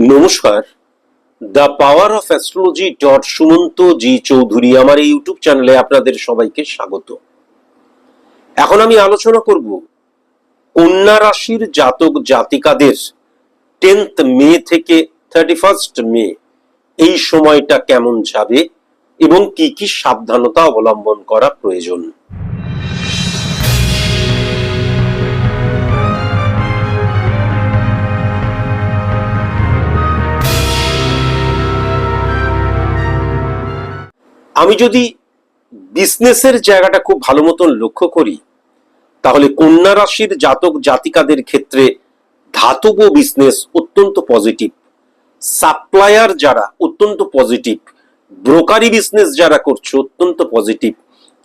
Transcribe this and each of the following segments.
নমস্কার। The power of astrology dot Sumanta ji Chowdhury আমার এই ইউটিউব চ্যানেলে আপনাদের সবাইকে স্বাগত। এখন আমি আলোচনা করব কন্যা রাশির জাতক জাতিকাদের টেন্থ মে থেকে থার্টি ফার্স্ট মে এই সময়টা কেমন যাবে এবং কি কি সাবধানতা অবলম্বন করা প্রয়োজন। আমি যদি বিজনেসের জায়গাটা খুব ভালো মতন লক্ষ্য করি, তাহলে কন্যা রাশির জাতক জাতিকাদের ক্ষেত্রে ধাতব বিজনেস অত্যন্ত পজিটিভ সাপ্লায়ার যারা অত্যন্ত পজিটিভ ব্রোকারি বিজনেস যারা করছে অত্যন্ত পজিটিভ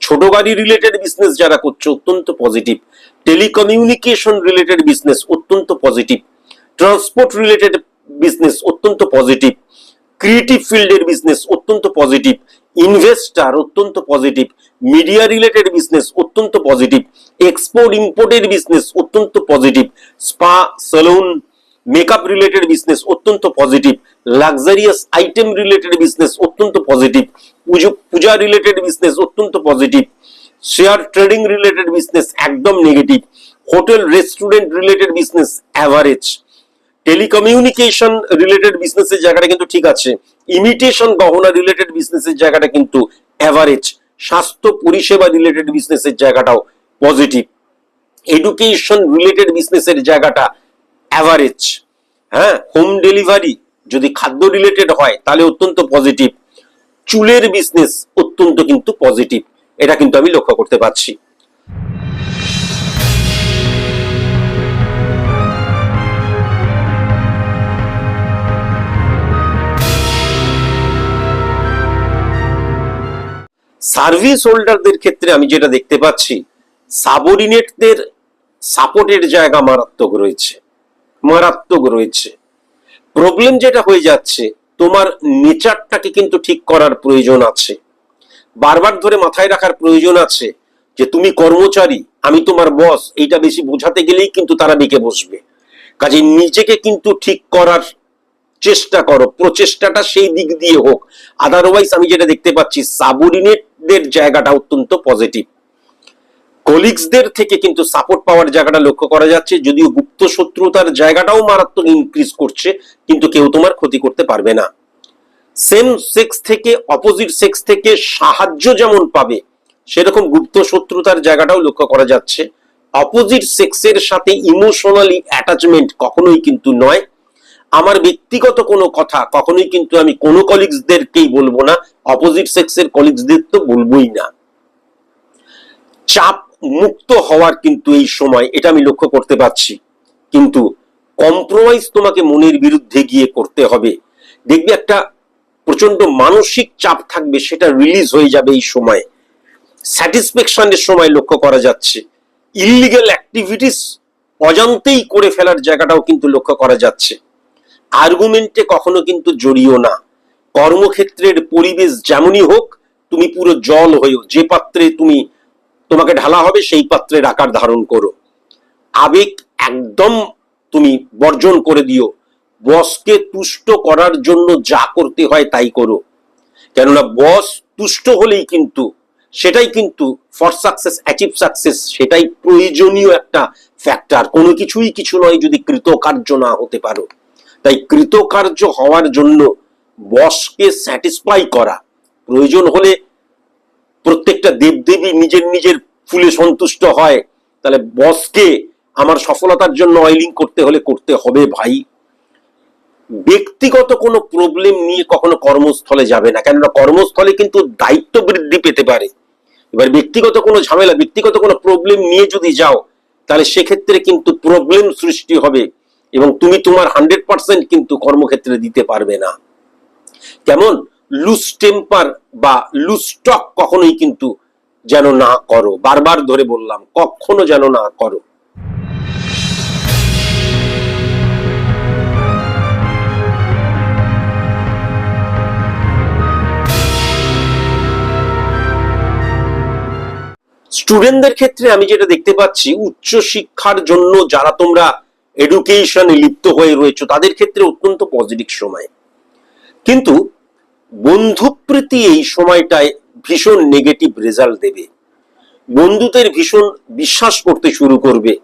ছোট গাড়ি রিলেটেড বিজনেস যারা করছে অত্যন্ত পজিটিভ টেলিকমিউনিকেশন রিলেটেড বিজনেস অত্যন্ত পজিটিভ ট্রান্সপোর্ট রিলেটেড বিজনেস অত্যন্ত পজিটিভ ক্রিয়েটিভ ফিল্ডের বিজনেস অত্যন্ত পজিটিভ ইনভেস্টার অত্যন্ত পজিটিভ মিডিয়া রিলেটেড বিজনেস অত্যন্ত পজিটিভ এক্সপোর্ট ইম্পোর্টের বিজনেস অত্যন্ত positive spa salon makeup related business অত্যন্ত positive luxurious item related business অত্যন্ত positive puja, puja related business অত্যন্ত positive share trading related business একদম negative hotel restaurant related business average telecommunication related বিজনেসের জায়গাটা কিন্তু ঠিক আছে। ইমিটেশন গহনা রিলেটেড বিজনেসের জায়গাটা কিন্তু অ্যাভারেজ স্বাস্থ্য পরিষেবা রিলেটেড বিজনেসের জায়গাটাও পজিটিভ এডুকেশন রিলেটেড বিজনেসের জায়গাটা অ্যাভারেজ হ্যাঁ হোম ডেলিভারি যদি খাদ্য রিলেটেড হয়, তাহলে অত্যন্ত পজিটিভ চুলের বিজনেস অত্যন্ত কিন্তু পজিটিভ এটা কিন্তু আমি লক্ষ্য করতে পারছি। সার্ভিস হোল্ডারদের ক্ষেত্রে আমি যেটা দেখতে পাচ্ছি, সাবঅর্ডিনেটদের সাপোর্টের জায়গা মারাত্মক রয়েছে মারাত্মক রয়েছে। প্রবলেম যেটা হয়ে যাচ্ছে, তোমার নেচারটাকে কিন্তু ঠিক করার প্রয়োজন আছে। বারবার ধরে মাথায় রাখার প্রয়োজন আছে যে তুমি কর্মচারী, আমি তোমার বস, এইটা বেশি বোঝাতে গেলেই কিন্তু তারা বেঁকে বসবে। কাজে নিজেকে কিন্তু ঠিক করার চেষ্টা করো, প্রচেষ্টাটা সেই দিক দিয়ে হোক। আদারওয়াইজ আমি যেটা দেখতে পাচ্ছি সাবঅর্ডিনেটদের জায়গাটা অত্যন্ত পজিটিভ কলিগসদের থেকে কিন্তু সাপোর্ট পাওয়ার জায়গাটা লক্ষ্য করা যাচ্ছে, যদিও গুপ্ত শত্রুতার জায়গাটাও মারাত্মক ইনক্রিজ করছে, কিন্তু কেউ তোমার ক্ষতি করতে পারবে না। সেম সেক্স থেকে অপোজিট সেক্স থেকে সাহায্য যেমন পাবে, সেরকম গুপ্ত শত্রুতার জায়গাটাও লক্ষ্য করা যাচ্ছে। অপোজিট সেক্সের সাথে ইমোশনালি অ্যাটাচমেন্ট কখনোই কিন্তু নয়। আমার ব্যক্তিগত কোনো কথা, কখনোই কিন্তু আমি কোনো কলিগসদেরকেই বলব না অপোজিট সেক্সের কলিগসদের তো বলবোই না। চাপ মুক্ত হওয়ার কিন্তু এই সময়, এটা আমি লক্ষ্য করতে পারছি। কিন্তু কম্প্রোমাইজ তোমাকে মনের বিরুদ্ধে গিয়ে করতে হবে। দেখবে একটা প্রচণ্ড মানসিক চাপ থাকবে, সেটা রিলিজ হয়ে যাবে এই সময়। স্যাটিসফ্যাকশনের সময় লক্ষ্য করা যাচ্ছে। ইলিগাল অ্যাক্টিভিটিস অজান্তেই করে ফেলার জায়গাটাও কিন্তু লক্ষ্য করা যাচ্ছে। আর্গুমেন্টে কখনো কিন্তু জড়িও না। কর্মক্ষেত্রের পরিবেশ যেমনই হোক, তুমি পুরো জল হয়েও, যে পাত্রে তুমি তোমাকে ঢালা হবে, সেই পাত্রের আকার ধারণ করো। আবেগ একদম তুমি বর্জন করে দিও। বসকে তুষ্ট করার জন্য যা করতে হয় তাই করো। কেননা বস তুষ্ট হলেই কিন্তু, সেটাই কিন্তু ফর সাকসেস অ্যাচিভ সাকসেস সেটাই প্রয়োজনীয় একটা ফ্যাক্টর কোনো কিছুই কিছু নয় যদি কৃতকার্য না হতে পারো। তাই কৃতকার্য হওয়ার জন্য বসকে স্যাটিসফাই করা। প্রয়োজন হলে প্রত্যেকটা দেবদেবী নিজের নিজের ফুলে সন্তুষ্ট হয়। তাহলে বসকে আমার সফলতার জন্য অয়েলিং করতে হলে করতে হবে ভাই। ব্যক্তিগত কোনো প্রবলেম নিয়ে কখনো কর্মস্থলে যাবে না। কেননা কর্মস্থলে কিন্তু দায়িত্ব বৃদ্ধি পেতে পারে। এবার ব্যক্তিগত কোনো ঝামেলা, ব্যক্তিগত কোনো প্রবলেম নিয়ে যদি যাও, তাহলে সেক্ষেত্রে কিন্তু প্রবলেম সৃষ্টি হবে এবং তুমি তোমার হান্ড্রেড পার্সেন্ট কিন্তু কর্মক্ষেত্রে দিতে পারবে না। কেমন? লুজ টেম্পার বা লুজ স্টক কখনোই কিন্তু যেন না করো। বারবার ধরে বললাম, কখনো যেন না করো। স্টুডেন্টদের ক্ষেত্রে আমি যেটা দেখতে পাচ্ছি, উচ্চ শিক্ষার জন্য যারা তোমরা এডুকেশনে লিপ্ত হয়ে রয়েছে, তাদের ক্ষেত্রে অত্যন্ত পজিটিভ সময়। কিন্তু বন্ধুপ্রীতি এই সময়টায় ভীষণ নেগেটিভ রেজাল্ট দেবে। বন্ধুদের ভীষণ বিশ্বাস করতে শুরু করবে।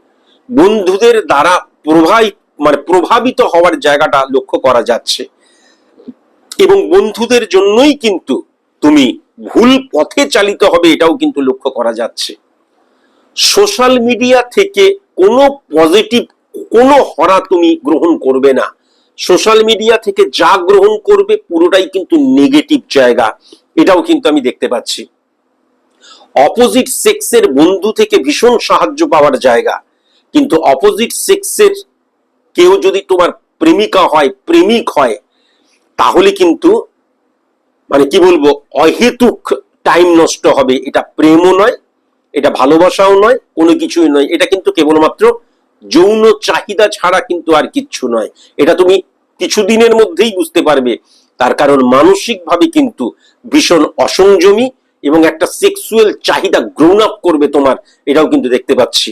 বন্ধুদের দ্বারা প্রভাবিত মানে প্রভাবিত হওয়ার জায়গাটা লক্ষ্য করা যাচ্ছে। এবং বন্ধুদের জন্যই কিন্তু তুমি ভুল পথে চালিত হবে এটাও কিন্তু লক্ষ্য করা যাচ্ছে। সোশ্যাল মিডিয়া থেকে কোনো পজিটিভ কোনো হরা তুমি গ্রহণ করবে না। সোশ্যাল মিডিয়া থেকে যা গ্রহণ করবে পুরোটাই কিন্তু নেগেটিভ জায়গা। এটাও কিন্তু আমি দেখতে পাচ্ছি। অপোজিট সেক্সের বন্ধু থেকে ভীষণ সাহায্য পাওয়ার জায়গা। কিন্তু অপোজিট সেক্সের কেউ যদি তোমার প্রেমিকা হয়, প্রেমিক হয়, তাহলে কিন্তু মানে কি বলব, অহেতুক টাইম নষ্ট হবে। এটা প্রেমও নয়, এটা ভালোবাসাও নয়, কোনো কিছুই নয়। এটা কিন্তু কেবলমাত্র যৌন চাহিদা ছাড়া কিন্তু আর কিচ্ছু নয়। এটা তুমি কিছুদিনের মধ্যেই বুঝতে পারবে। তার কারণ মানসিকভাবে কিন্তু ভীষণ অসংযমী এবং একটা সেক্সুয়াল চাহিদা গ্রোন আপ করবে তোমার, এটাও কিন্তু দেখতে পাচ্ছি।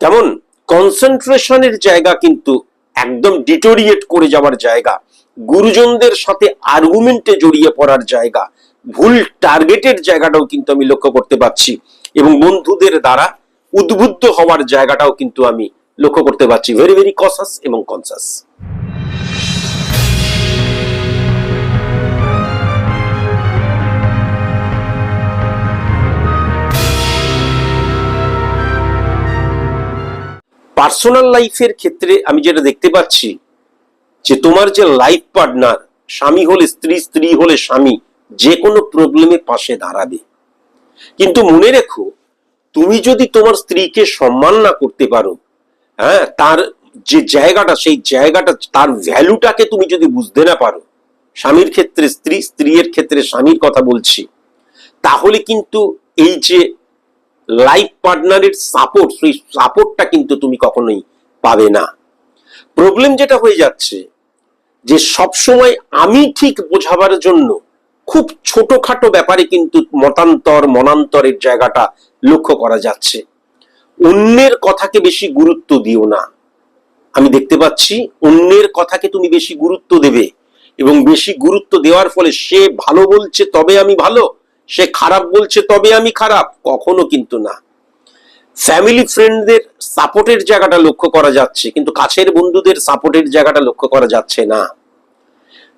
কেমন? কনসেন্ট্রেশনের জায়গা কিন্তু একদম ডিটোরিয়েট করে যাওয়ার জায়গা। গুরুজনদের সাথে আর্গুমেন্টে জড়িয়ে পড়ার জায়গা। ভুল টার্গেটের জায়গাটাও কিন্তু আমি লক্ষ্য করতে পারছি এবং বন্ধুদের দ্বারা উদ্বুদ্ধ হওয়ার জায়গাটাও কিন্তু আমি লক্ষ্য করতে পারছি ভেরি ভেরি কসাস এবং কনসাস পার্সোনাল লাইফের ক্ষেত্রে আমি যেটা দেখতে পাচ্ছি যে তোমার যে লাইফ পার্টনার স্বামী হলে স্ত্রী স্ত্রী হলে স্বামী, যে কোনো প্রবলেমে পাশে দাঁড়াবে। কিন্তু মনে রেখো, তুমি যদি তোমার স্ত্রীকে সম্মান না করতে পারো হ্যাঁ তার যে জায়গাটা, সেই জায়গাটা, তার ভ্যালুটাকে তুমি যদি বুঝতে না পারো, স্বামীর ক্ষেত্রে স্ত্রী, স্ত্রীর ক্ষেত্রে স্বামীর কথা বলছি, তাহলে কিন্তু এই যে লাইফ পার্টনারের সাপোর্ট সেই সাপোর্টটা কিন্তু তুমি কখনোই পাবে না। প্রবলেম যেটা হয়ে যাচ্ছে, যে সবসময় আমি ঠিক বোঝাবার জন্য খুব ছোটখাটো ব্যাপারে কিন্তু মতান্তর, মনান্তরের জায়গাটা লক্ষ্য করা যাচ্ছে। অন্যের কথাকে বেশি গুরুত্ব দিও না। আমি দেখতে পাচ্ছি অন্যের কথাকে তুমি বেশি গুরুত্ব দেবে এবং বেশি গুরুত্ব দেওয়ার ফলে সে ভালো বলছে, তবে আমি ভালো। সে খারাপ বলছে, তবে আমি খারাপ? কখনো কিন্তু না। ফ্যামিলি ফ্রেন্ডদের সাপোর্টের জায়গাটা লক্ষ্য করা যাচ্ছে, কিন্তু কাছের বন্ধুদের সাপোর্টের জায়গাটা লক্ষ্য করা যাচ্ছে না।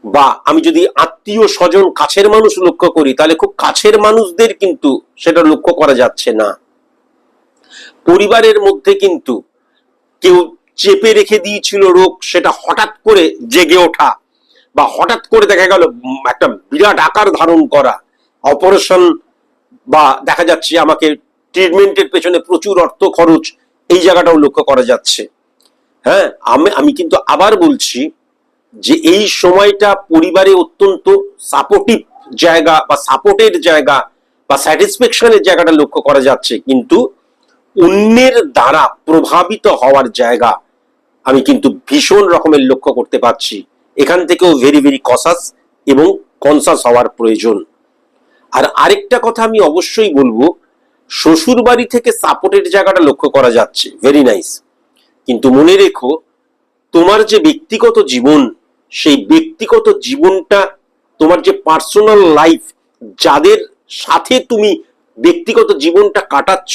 বা আমি যদি আত্মীয় স্বজন কাছের মানুষ লক্ষ্য করি, তাহলে খুব কাছের মানুষদের কিন্তু সেটা লক্ষ্য করা যাচ্ছে না। পরিবারের মধ্যে কিন্তু কেউ চেপে রেখে দিয়েছিল রোগ, সেটা হঠাৎ করে জেগে ওঠা বা হঠাৎ করে দেখা গেল, একটা বিরাট আকার ধারণ করা। অপারেশন বা দেখা যাচ্ছে আমাকে ট্রিটমেন্টের পেছনে প্রচুর অর্থ খরচ এই জায়গাটাও লক্ষ্য করা যাচ্ছে। হ্যাঁ আমি আমি কিন্তু আবার বলছি যে এই সময়টা পরিবারে অত্যন্ত সাপোর্টিভ জায়গা বা সাপোর্টের জায়গা বা স্যাটিসফ্যাকশনের জায়গাটা লক্ষ্য করা যাচ্ছে, কিন্তু অন্যের দ্বারা প্রভাবিত হওয়ার জায়গা আমি কিন্তু ভীষণ রকমের লক্ষ্য করতে পারছি। এখান থেকেও ভেরি ভেরি কসাস এবং কনসাস হওয়ার প্রয়োজন। আর আরেকটা কথা আমি অবশ্যই বলব শ্বশুর বাড়ি থেকে সাপোর্টের জায়গাটা লক্ষ্য করা যাচ্ছে। ভেরি নাইস কিন্তু মনে রেখো, তোমার যে ব্যক্তিগত জীবন, সেই ব্যক্তিগত জীবনটা, তোমার যে পার্সোনাল লাইফ যাদের সাথে তুমি ব্যক্তিগত জীবনটা কাটাচ্ছ,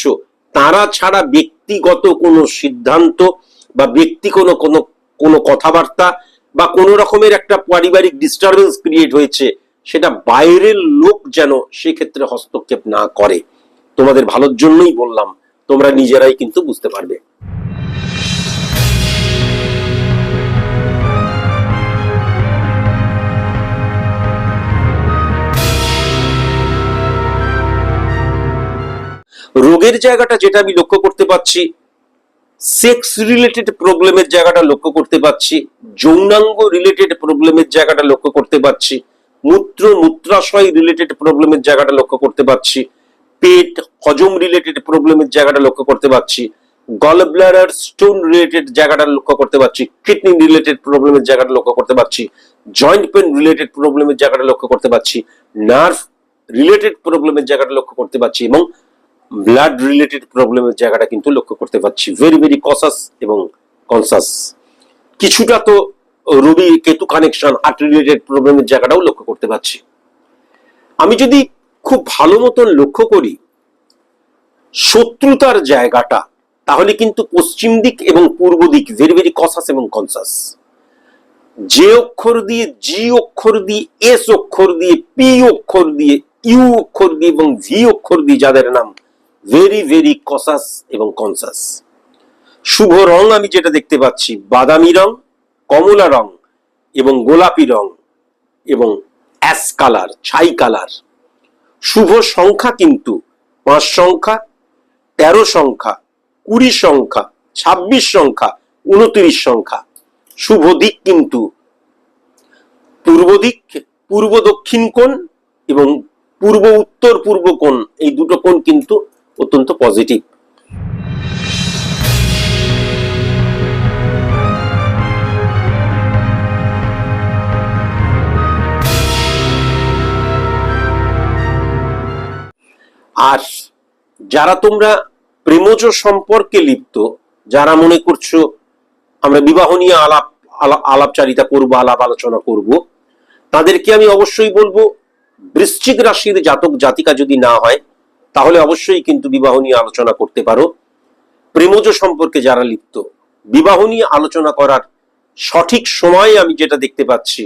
তারা ছাড়া ব্যক্তিগত কোনো সিদ্ধান্ত বা ব্যক্তি কোনো কোনো কথাবার্তা বা কোনো রকমের একটা পারিবারিক ডিস্টারবেন্স ক্রিয়েট হয়েছে। সেটা বাইরের লোক যেন সেক্ষেত্রে হস্তক্ষেপ না করে। তোমাদের ভালোর জন্যই বললাম, তোমরা নিজেরাই কিন্তু বুঝতে পারবে। রোগের জায়গাটা যেটা আমি লক্ষ্য করতে পারছি সেক্স রিলেটেড প্রবলেমের জায়গাটা লক্ষ্য করতে পারছি যৌনাঙ্গ রিলেটেড প্রবলেমের জায়গাটা লক্ষ্য করতে পারছি মূত্র মূত্রাশয় রিলেটেড প্রবলেমের জায়গাটা লক্ষ্য করতে পারছি। পেট, হজম রিলেটেড প্রবলেমের জায়গাটা লক্ষ্য করতে পারছি। গল ব্লাডার স্টোন রিলেটেড জায়গাটা লক্ষ্য করতে পারছি। কিডনি রিলেটেড প্রবলেমের জায়গাটা লক্ষ্য করতে পারছি। জয়েন্ট পেন রিলেটেড প্রবলেমের জায়গাটা লক্ষ্য করতে পারছি। নার্ভ রিলেটেড প্রবলেমের জায়গাটা লক্ষ্য করতে পারছি এবং ব্লাড রিলেটেড প্রবলেমের জায়গাটা কিন্তু লক্ষ্য করতে পারছি। ভেরি ভেরি কসাস এবং কনসাস কিছুটা তো Rabi Ketu connection heart related প্রবলেমের জায়গাটাও লক্ষ্য করতে পারছি। আমি যদি খুব ভালো মতন লক্ষ্য করি, শত্রুতার জায়গাটা, তাহলে কিন্তু পশ্চিম দিক এবং পূর্ব দিক ভেরি ভেরি কসাস এবং কনসাস যে অক্ষর দিয়ে জি অক্ষর দিয়ে এস অক্ষর দিয়ে পি অক্ষর দিয়ে ইউ অক্ষর দিয়ে এবং ভি অক্ষর দিয়ে যাদের নাম ভেরি ভেরি কসাস এবং কনসাস শুভ রং আমি যেটা দেখতে পাচ্ছি, বাদামি রং কমলা রং এবং গোলাপি রং এবং অ্যাস কালার, ছাই কালার। শুভ সংখ্যা কিন্তু পাঁচ সংখ্যা, তেরো সংখ্যা, কুড়ি সংখ্যা, ছাব্বিশ সংখ্যা, উনত্রিশ সংখ্যা। শুভ দিক কিন্তু পূর্ব দিক, পূর্ব দক্ষিণ কোণ এবং পূর্ব উত্তর পূর্ব কোণ, এই দুটো কোণ কিন্তু অত্যন্ত পজিটিভ আর যারা তোমরা প্রেমজ সম্পর্কে লিপ্ত, যারা মনে করছ আমরা বিবাহ নিয়ে আলাপ আলাপচারিতা করব, আলাপ আলোচনা করব, তাদেরকে আমি অবশ্যই বলব, বৃশ্চিক রাশির জাতক, জাতিকা যদি না হয়, তাহলে অবশ্যই কিন্তু বিবাহ নিয়ে আলোচনা করতে পারো। প্রেমজ সম্পর্কে যারা লিপ্ত, বিবাহ নিয়ে আলোচনা করার সঠিক সময় আমি যেটা দেখতে পাচ্ছি,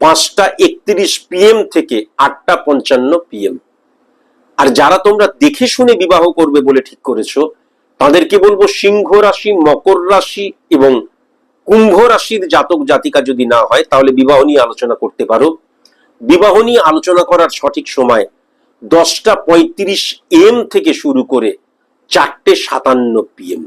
পাঁচটা একত্রিশ পিএম থেকে আটটা পঞ্চান্ন পিএম আর যারা তোমরা দেখে শুনে বিবাহ করবে বলে ঠিক করেছ, তাদেরকে বলব সিংহ রাশি, মকর রাশি এবং কুম্ভ রাশির জাতক জাতিকা যদি না হয়, তাহলে বিবাহ নিয়ে আলোচনা করতে পারো। বিবাহ নিয়ে আলোচনা করার সঠিক সময় দশটা পঁয়ত্রিশ এম থেকে শুরু করে চারটে সাতান্ন পিএম